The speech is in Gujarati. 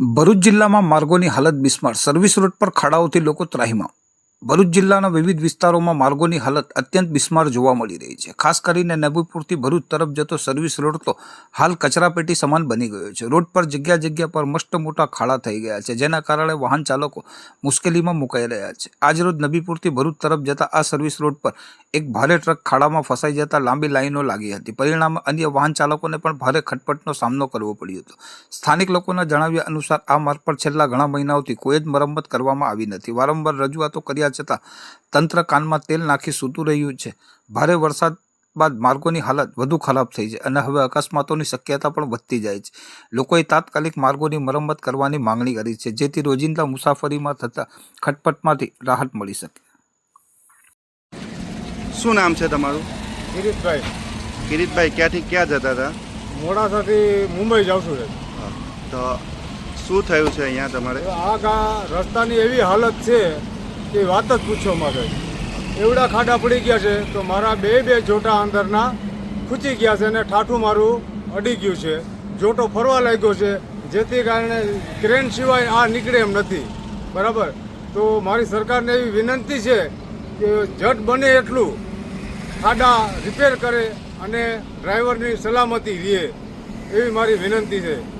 ભરૂચ જિલ્લામાં માર્ગોની હાલત બિસ્માર. સર્વિસ રોડ પર ખાડાઓથી લોકો ત્રાહિમામ. ભરૂચ જિલ્લાના વિવિધ વિસ્તારોમાં માર્ગોની હાલત અત્યંત બિસ્માર જોવા મળી રહી છે. ખાસ કરીને નબીપુરથી ભરૂચ તરફ જતો સર્વિસ રોડ તો હાલ કચરાપેટી સમાન બની ગયો છે. રોડ પર જગ્યા જગ્યા પર મસ્ત મોટા ખાડા થઈ ગયા છે, જેના કારણે વાહન ચાલકો મુશ્કેલીમાં મુકાઈ રહ્યા છે. આજરોજ નબીપુરથી ભરૂચ તરફ જતા આ સર્વિસ રોડ પર એક ભારે ટ્રક ખાડામાં ફસાઈ જતા લાંબી લાઈનો લાગી હતી. પરિણામે અન્ય વાહન ચાલકોને પણ ભારે ખટપટનો સામનો કરવો પડ્યો હતો. સ્થાનિક લોકોના જણાવ્યા અનુસાર આ માર્ગ પર છેલ્લા ઘણા મહિનાઓથી કોઈ જ મરમ્મત કરવામાં આવી નથી. વારંવાર રજૂઆતો કર્યા છતાં તંત્ર કાનમાં તેલ નાખી સૂતું રહ્યું છે. ભારે વરસાદ બાદ માર્ગોની હાલત વધુ ખરાબ થઈ છે અને હવે અકસ્માતોની શક્યતા પણ વધતી જાય છે. લોકોએ તાત્કાલિક માર્ગોની મરમ્મત કરવાની માંગણી કરી છે જેથી રોજિંદા મુસાફરીમાં થતા ખટપટમાંથી રાહત મળી શકે. શું નામ છે તમારું? કિરીટભાઈ. કિરીટભાઈ ક્યાંથી ક્યાં જતા હતા? મોડાસાથી મુંબઈ જાઉં છું. તો શું થયું છે અહીંયા તમારે? આ ગા રસ્તાની એવી હાલત છે કે વાત જ પૂછો મારે. એવડા ખાડા પડી ગયા છે તો મારા બે બે જોટા અંદરના ખૂચી ગયા છે અને ઠાઠું મારું અડી ગયું છે. જોટો ફરવા લાગ્યો છે, જેથી કારણે ક્રેન સિવાય આ નીકળે એમ નથી. બરાબર? તો મારી સરકારને એવી વિનંતી છે કે જટ બને એટલું. ખાડા રિપેર કરે અને ડ્રાઈવરની સલામતી રહે એવી મારી વિનંતી છે.